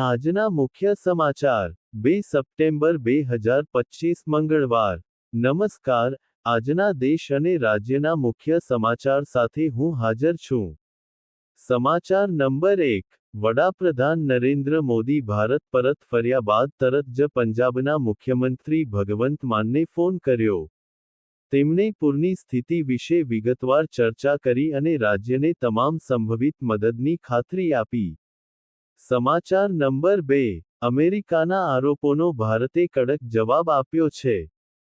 આજના મુખ્ય સમાચાર. બે સપ્ટેમ્બર બે હજાર પચીસ મંગળવાર. નમસ્કાર, આજના દેશ અને રાજ્યના મુખ્ય સમાચાર સાથે હું હાજર છું. સમાચાર નંબર એક. વડાપ્રધાન નરેન્દ્ર મોદી ભારત પરત ફર્યા બાદ તરત જ પંજાબના મુખ્યમંત્રી ભગવંત માનને ફોન કર્યો. તેમણે પૂરની સ્થિતિ વિશે વિગતવાર ચર્ચા કરી અને રાજ્યને તમામ સંભવિત મદદની ખાતરી આપી. સમાચાર નંબર બે. અમેરિકાના આરોપોનો ભારતે કડક જવાબ આપ્યો છે.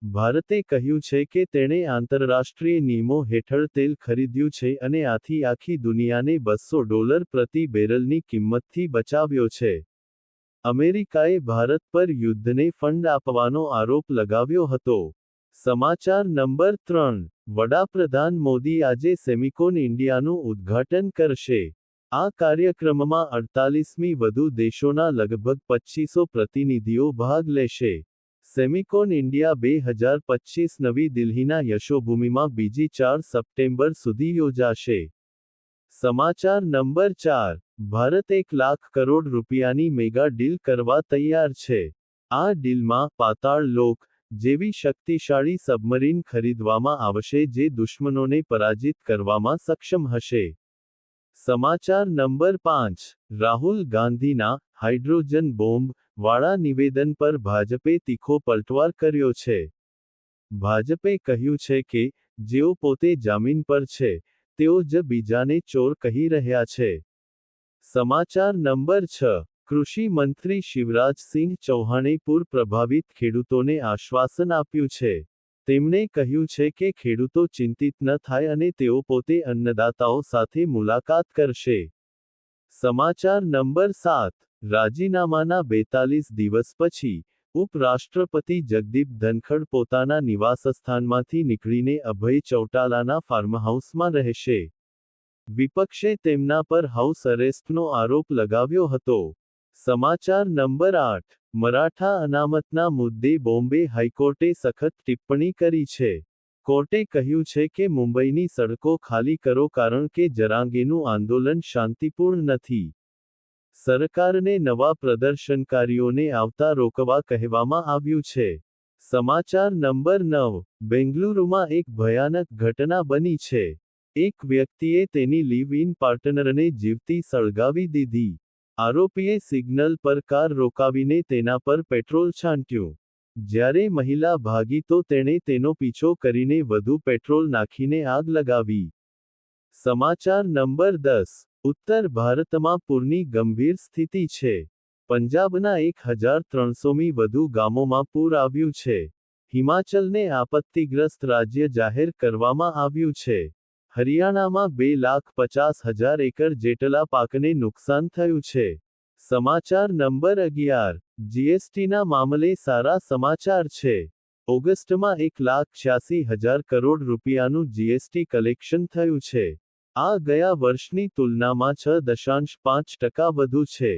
ભારતે કહ્યું છે કે તેણે આંતરરાષ્ટ્રીય નિયમો હેઠળ તેલ ખરીદ્યું છે અને આથી આખી દુનિયાને બસો ડોલર પ્રતિ બેરલની કિંમતથી બચાવ્યો છે. અમેરિકાએ ભારત પર યુદ્ધને ફંડ આપવાનો આરોપ લગાવ્યો હતો. સમાચાર નંબર ત્રણ. વડાપ્રધાન મોદી આજે સેમિકોન ઇન્ડિયાનું ઉદ્ઘાટન કરશે. આ કાર્યક્રમમાં અડતાલીસમી વધુ દેશોના લગભગ પચ્ચીસો પ્રતિનિધિઓ ભાગ લેશે. સેમિકોન ઇન્ડિયા બે હજાર પચીસ નવી દિલ્હીના યશોભૂમિમાં બીજી ચાર સપ્ટેમ્બર સુધી યોજાશે. સમાચાર નંબર ચાર. ભારત એક લાખ કરોડ રૂપિયાની મેગા ડીલ કરવા તૈયાર છે. આ ડીલમાં પાતાળ લોક જેવી શક્તિશાળી સબમરીન ખરીદવામાં આવશે જે દુશ્મનોને પરાજિત કરવામાં સક્ષમ હશે. સમાચાર નંબર પાંચ. રાહુલ ગાંધીના હાઇડ્રોજન બોમ્બ વાળા નિવેદન પર ભાજપે તીખો પલટવાર કર્યો છે. ભાજપે કહ્યું છે કે, જેઓ પોતે જામીન પર છે, તેઓ જ બીજાને ચોર કહી રહ્યા છે. સમાચાર નંબર છ. કૃષિ મંત્રી શિવરાજસિંહ ચૌહાણે પૂર પ્રભાવિત ખેડૂતોને આશ્વાસન આપ્યું છે. તેમણે કહ્યું છે કે ખેડૂતો ચિંતિત ન થાય અને તેઓ પોતે અન્નદાતાઓ સાથે મુલાકાત કરશે. સમાચાર નંબર સાત. રાજીનામાના બેતાલીસ દિવસ પછી, ઉપરાષ્ટ્રપતિ જગદીપ ધનખડ પોતાના નિવાસસ્થાનમાંથી નીકળીને અભય ચૌટાલાના ફાર્મહાઉસમાં રહેશે. વિપક્ષે તેમના પર હાઉસ અરેસ્ટનો આરોપ લગાવ્યો હતો. સમાચાર નંબર આઠ. મરાઠા અનામતના મુદ્દે બોમ્બે હાઈકોર્ટે સખત ટિપ્પણી કરી છે. કોર્ટે કહ્યું છે કે મુંબઈની સડકો ખાલી કરો કારણ કે જરાંગેનું આંદોલન શાંતિપૂર્ણ નથી. સરકારને નવા પ્રદર્શનકારીઓને આવતા રોકવા કહેવામાં આવ્યું છે. સમાચાર નંબર નવ. બેંગલુરુમાં એક ભયાનક ઘટના બની છે. એક વ્યક્તિએ તેની લીવ ઇન પાર્ટનરને જીવતી સળગાવી દીધી. આરોપીએ સિગ્નલ પર કાર રોકાવીને તેના પર પેટ્રોલ છાંટ્યું. જ્યારે મહિલા ભાગી તો તેણે તેનો પીછો કરીને વધુ પેટ્રોલ નાખીને આગ લગાવી. સમાચાર નંબર દસ. ઉત્તર ભારતમાં પૂરની ગંભીર સ્થિતિ છે. પંજાબના એક હજાર ત્રણસોમી વધુ ગામોમાં પૂર આવ્યું છે. હિમાચલને આપત્તિગ્રસ્ત રાજ્ય જાહેર કરવામાં આવ્યું છે. હરિયાણામાં બે લાખ પચાસ હજાર એકર જેટલા પાકને નુકસાન થયું છે. સમાચાર નંબર અગિયાર. જીએસટીના મામલે સારા સમાચાર છે. ઓગસ્ટમાં એક લાખ છ્યાસી હજાર કરોડ રૂપિયાનું જીએસટી કલેક્શન થયું છે. આ ગયા વર્ષની તુલનામાં છ દશાંશ પાંચ ટકા વધુ છે.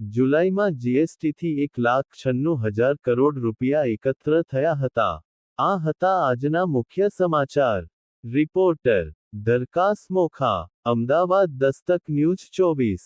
જુલાઈમાં જીએસટીથી એક લાખ છન્નું હજાર કરોડ રૂપિયા એકત્ર થયા હતા. આ હતા આજના મુખ્ય સમાચાર. રિપોર્ટર દરકાસ મોખા અમદાવાદ દસ્તક ન્યૂઝ ચોવીસ.